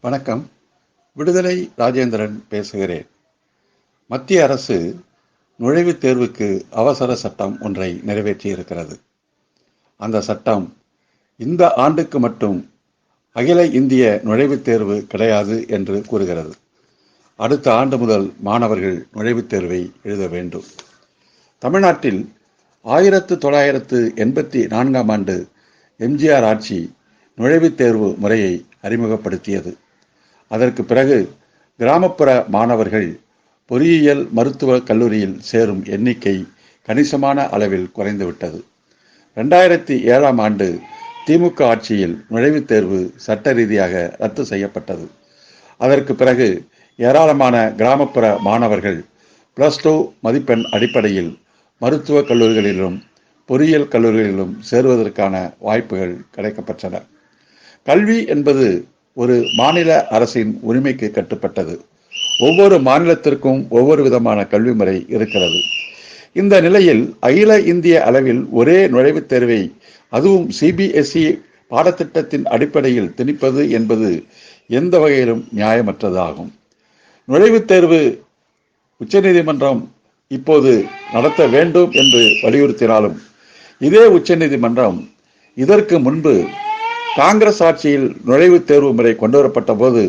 வணக்கம். விடுதலை ராஜேந்திரன் பேசுகிறேன். மத்திய அரசு நுழைவுத் தேர்வுக்கு அவசர சட்டம் ஒன்றை நிறைவேற்றியிருக்கிறது. அந்த சட்டம் இந்த ஆண்டுக்கு மட்டும் அகில இந்திய நுழைவுத் தேர்வு கிடையாது என்று கூறுகிறது. அடுத்த ஆண்டு முதல் மாணவர்கள் நுழைவுத் தேர்வை எழுத வேண்டும். தமிழ்நாட்டில் ஆயிரத்து தொள்ளாயிரத்து எண்பத்தி நான்காம் ஆண்டு எம்ஜிஆர் ஆட்சி நுழைவுத் தேர்வு முறையை அறிமுகப்படுத்தியது. அதற்கு பிறகு கிராமப்புற மாணவர்கள் பொறியியல் மருத்துவக் கல்லூரியில் சேரும் எண்ணிக்கை கணிசமான அளவில் குறைந்துவிட்டது. ரெண்டாயிரத்தி ஏழாம் ஆண்டு திமுக ஆட்சியில் நுழைவுத் தேர்வு சட்ட ரீதியாக ரத்து செய்யப்பட்டது. அதற்கு பிறகு ஏராளமான கிராமப்புற மாணவர்கள் பிளஸ் டூ மதிப்பெண் அடிப்படையில் மருத்துவக் கல்லூரிகளிலும் பொறியியல் கல்லூரிகளிலும் சேருவதற்கான வாய்ப்புகள் கிடைக்கப்பெற்றன. கல்வி என்பது ஒரு மாநில அரசின் உரிமைக்கு கட்டுப்பட்டது. ஒவ்வொரு மாநிலத்திற்கும் ஒவ்வொரு விதமான கல்வி முறை இருக்கிறது. இந்த நிலையில் அகில இந்திய அளவில் ஒரே நுழைவுத் தேர்வை அதுவும் சிபிஎஸ்இ பாடத்திட்டத்தின் அடிப்படையில் திணிப்பது என்பது எந்த வகையிலும் நியாயமற்றதாகும். நுழைவுத் தேர்வு உச்சநீதிமன்றம் இப்போது நடத்த வேண்டும் என்று வலியுறுத்தினாலும் இதே உச்சநீதிமன்றம் இதற்கு முன்பு காங்கிரஸ் ஆட்சியில் நுழைவுத் தேர்வு முறை கொண்டுவரப்பட்ட போது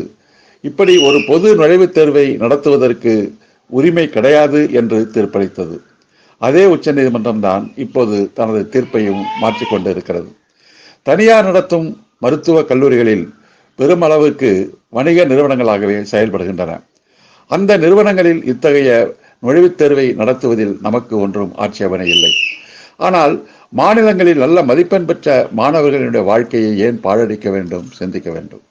இப்படி ஒரு பொது நுழைவுத் தேர்வை நடத்துவதற்கு உரிமை கிடையாது என்று தீர்ப்பளித்தது. அதே உச்சநீதிமன்றம் தான் இப்போது தனது தீர்ப்பையும் மாற்றிக்கொண்டிருக்கிறது தனியார் நடத்தும் மருத்துவ கல்லூரிகளில் பெருமளவுக்கு வணிக நிறுவனங்களாகவே செயல்படுகின்றன. அந்த நிறுவனங்களில் இத்தகைய நுழைவுத் தேர்வை நடத்துவதில் நமக்கு ஒன்றும் ஆட்சேபனை இல்லை. ஆனால் மாநிலங்களில் நல்ல மதிப்பெண் பெற்ற மாணவர்களுடைய வாழ்க்கையை ஏன் பாழடிக்க வேண்டும் சிந்திக்க வேண்டும்?